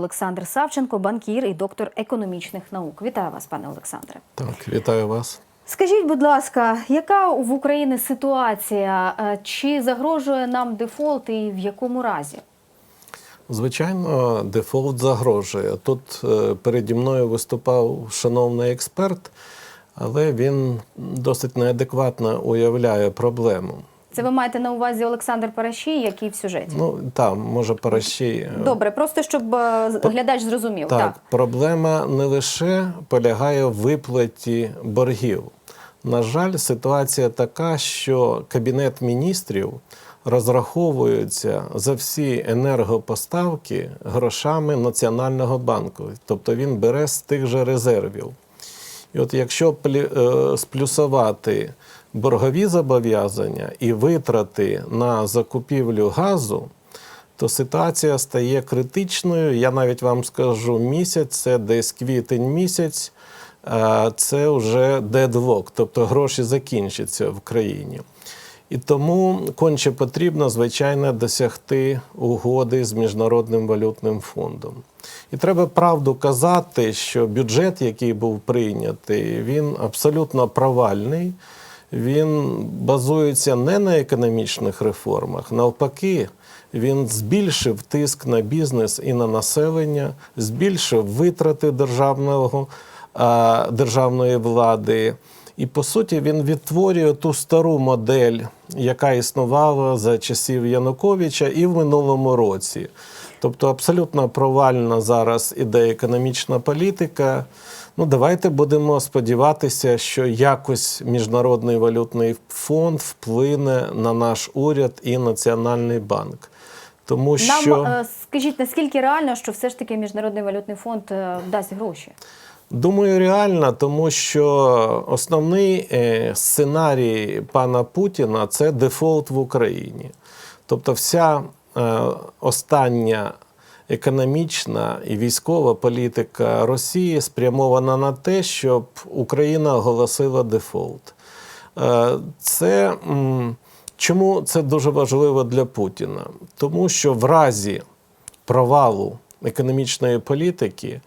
Олександр Савченко, банкір і доктор економічних наук. Вітаю вас, пане Олександре. Так, вітаю вас. Скажіть, будь ласка, яка в Україні ситуація? Е, Чи загрожує нам дефолт і в якому разі? Звичайно, дефолт загрожує. Тут е, переді мною виступав шановний експерт, але він досить неадекватно уявляє проблему. Це ви маєте на увазі Олександр Парашій, який в сюжеті? Ну там може параші. Добре, просто щоб е, глядач зрозумів. Так, Так. проблема не лише полягає в виплаті боргів. На жаль, ситуація така, що Кабінет міністрів розраховується за всі енергопоставки грошами Національного банку. Тобто він бере з тих же резервів. І от якщо е, сплюсувати боргові зобов'язання і витрати на закупівлю газу, то ситуація стає критичною. Я навіть вам скажу місяць, це десь квітень місяць, це вже дедлок, тобто гроші закінчаться в країні. І тому конче потрібно, звичайно, досягти угоди з Міжнародним валютним фондом. І треба правду казати, що бюджет, який був прийнятий, він абсолютно провальний. Він базується не на економічних реформах, навпаки, він збільшив тиск на бізнес і на населення, збільшив витрати державного, державної влади. І по суті він відтворює ту стару модель, яка існувала за часів Януковича і в минулому році. Тобто абсолютно провальна зараз іде економічна політика. Ну, давайте будемо сподіватися, що якось Міжнародний валютний фонд вплине на наш уряд і Національний банк. Тому Нам що е, скажіть, наскільки реально, що все ж таки Міжнародний валютний фонд е, дасть гроші? Думаю, реально, тому що основний е, сценарій пана Путіна це дефолт в Україні. Тобто, вся е, остання економічна і військова політика Росії спрямована на те, щоб Україна оголосила дефолт. Е, Це чому це дуже важливо для Путіна? Тому що в разі провалу економічної політики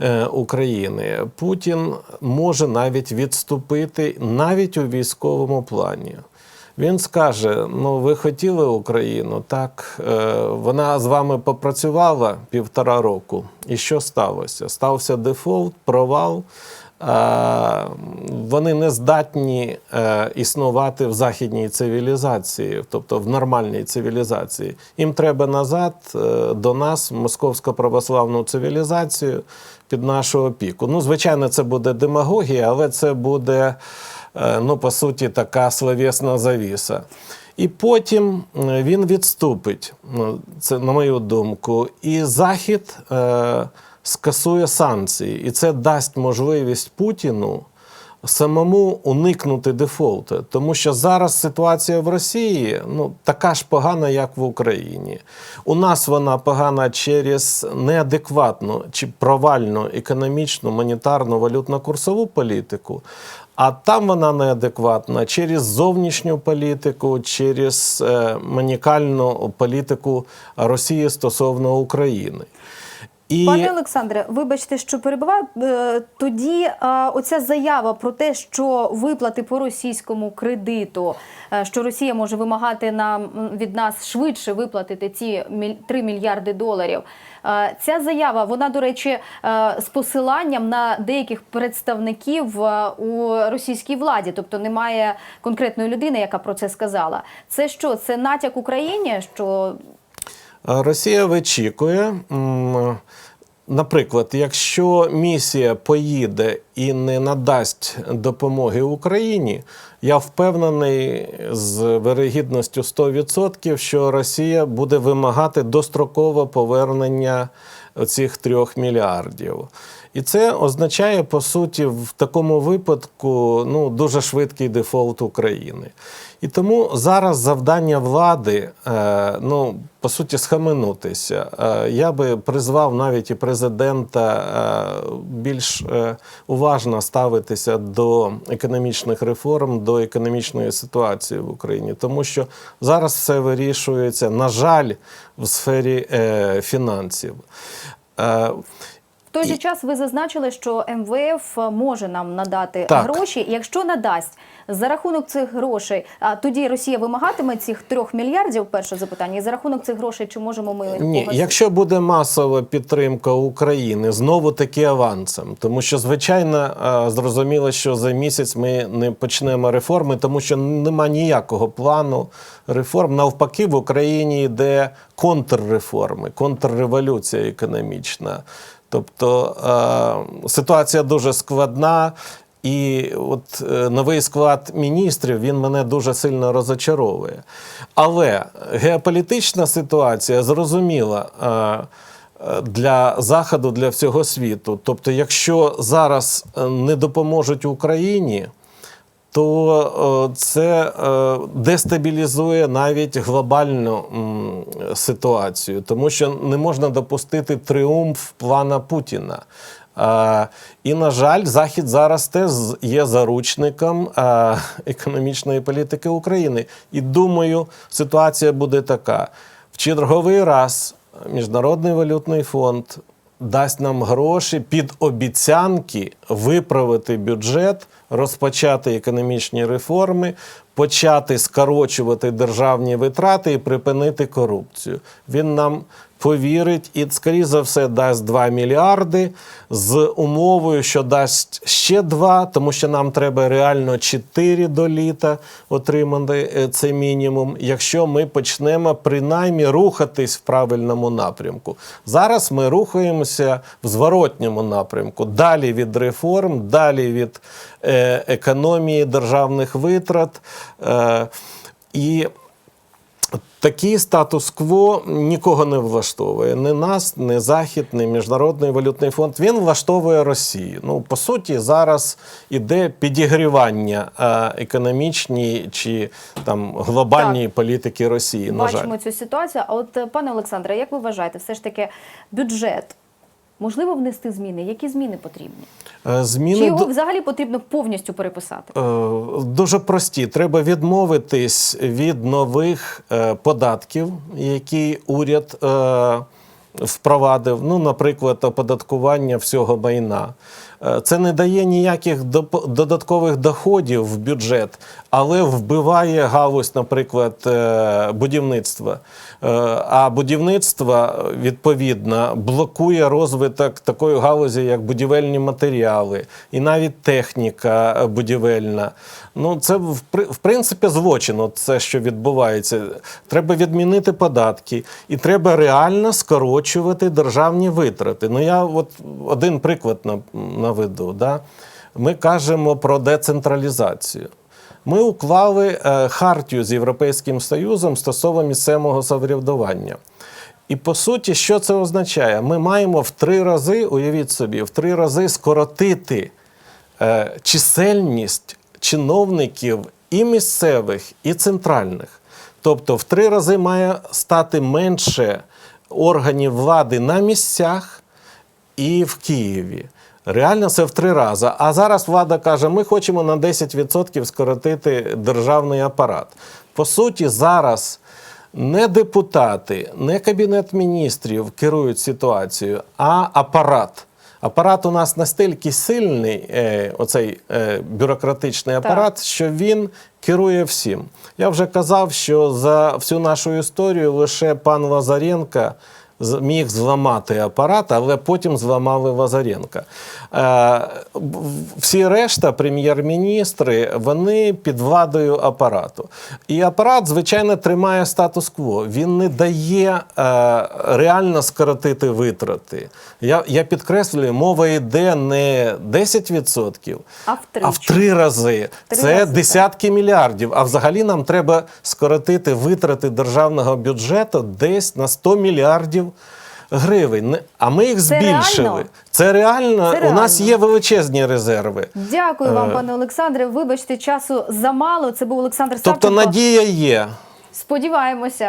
е, України Путін може навіть відступити навіть у військовому плані. Він скаже: ну, ви хотіли Україну, так е, вона з вами попрацювала півтора року. І що сталося? Стався дефолт, провал. Е, Вони не здатні е, існувати в західній цивілізації, тобто в нормальній цивілізації. Їм треба назад до нас, московсько православну цивілізацію під нашу опіку. Ну, звичайно, це буде демагогія, але це буде, ну, по суті, така словесна завіса. І потім е, він відступить, ну, це на мою думку, і Захід е, скасує санкції, і це дасть можливість Путіну самому уникнути дефолту. Тому що зараз ситуація в Росії ну, така ж погана, як в Україні. У нас вона погана через неадекватну чи провальну економічну, монетарну, валютно-курсову політику. А там вона неадекватна через зовнішню політику, через е, манікальну політику Росії стосовно України. І Пане Олександре, вибачте, що перебуваю. Е, Тоді е, оця заява про те, що виплати по російському кредиту, е, що Росія може вимагати нам від нас швидше виплатити ці міль- 3 мільярди доларів. Ця заява, вона, до речі, з посиланням на деяких представників у російській владі, тобто немає конкретної людини, яка про це сказала. Це що? Це натяк Україні? Що Росія вичікує. Наприклад, якщо місія поїде і не надасть допомоги Україні, я впевнений з вирогідністю 100%, що Росія буде вимагати дострокове повернення цих трьох мільярдів. І це означає, по суті, в такому випадку ну, дуже швидкий дефолт України. І тому зараз завдання влади, е, ну, по суті, схаменутися. Е, я би призвав навіть і президента е, більш уважно ставитися до економічних реформ, до економічної ситуації в Україні, тому що зараз все вирішується, на жаль, в сфері фінансів. Той же час ви зазначили, що МВФ може нам надати Так. гроші. Якщо надасть за рахунок цих грошей, а тоді Росія вимагатиме цих трьох мільярдів. Перше запитання. І за рахунок цих грошей, чи можемо ми Ні, погасити? якщо буде масова підтримка України, знову таки авансом, тому що звичайно зрозуміло, що за місяць ми не почнемо реформи, тому що нема ніякого плану реформ. Навпаки, в Україні йде контрреформи, контрреволюція економічна. Тобто е, ситуація дуже складна. І от е, новий склад міністрів він мене дуже сильно розочаровує. Але геополітична ситуація зрозуміла е, для Заходу, для всього світу. Тобто, якщо зараз не допоможуть Україні, то е, це е, дестабілізує навіть глобальну ситуацію, тому що не можна допустити тріумф плана Путіна. Е, І, на жаль, Захід зараз теж є заручником економічної політики України. І думаю, ситуація буде така: в черговий раз Міжнародний валютний фонд дасть нам гроші під обіцянки виправити бюджет, розпочати економічні реформи, почати скорочувати державні витрати і припинити корупцію. Він нам повірить і, скоріше за все, дасть 2 мільярди з умовою, що дасть ще 2, тому що нам треба реально 4 до літа отримати е, цей мінімум, якщо ми почнемо принаймні рухатись в правильному напрямку. Зараз ми рухаємося в зворотньому напрямку, далі від реформ, далі від економії державних витрат. Е, і Такий статус-кво нікого не влаштовує. Ні нас, ні Захід, ні Міжнародний валютний фонд. Він влаштовує Росію. Ну, по суті, зараз іде підігрівання е, економічній чи там глобальній політики Росії. На жаль. бачимо цю ситуацію. А от е, пане Олександре, як ви вважаєте, все ж таки бюджет можливо внести зміни? Які зміни потрібні? Зміни Чи його взагалі потрібно повністю переписати? Е, Дуже прості. Треба відмовитись від нових е, податків, які уряд е, впровадив. Ну, наприклад, оподаткування всього майна. Е, Це не дає ніяких додаткових доходів в бюджет, але вбиває галузь, наприклад, е, будівництва. Е, А будівництво відповідно блокує розвиток такої галузі, як будівельні матеріали, і навіть техніка будівельна. Ну, це в принципі злочин. Це що відбувається. Треба відмінити податки, і треба реально скорочувати державні витрати. Ну я от один приклад на- наведу. Да? Ми кажемо про децентралізацію. Ми уклали е, хартію з Європейським Союзом стосовно місцевого самоврядування. І по суті, що це означає? Ми маємо в три рази, уявіть собі, в три рази скоротити е, чисельність чиновників і місцевих, і центральних. Тобто, в три рази має стати менше органів влади на місцях і в Києві. Реально це в три рази. А зараз влада каже: ми хочемо на 10% скоротити державний апарат. По суті, зараз не депутати, не кабінет міністрів керують ситуацією, а апарат. Апарат у нас настільки сильний, е, оцей е, бюрократичний апарат, що він керує всім. Я вже казав, що за всю нашу історію лише пан Лазаренко міг зламати апарат, але потім зламали Лазаренка. Е, всі решта, прем'єр-міністри, вони під владою апарату. І апарат, звичайно, тримає статус-кво. Він не дає е, реально скоротити витрати. Я, я підкреслюю, мова йде не 10%, А в три. а в три рази. Три Це рази, так. десятки мільярдів. А взагалі нам треба скоротити витрати державного бюджету десь на 100 мільярдів гривень. А ми їх Це збільшили. реально? Це реально. Це У нас є величезні резерви. Дякую вам, Е, пане Олександре. Вибачте, часу замало. Це був Олександр Тобто надія є. Сподіваємося.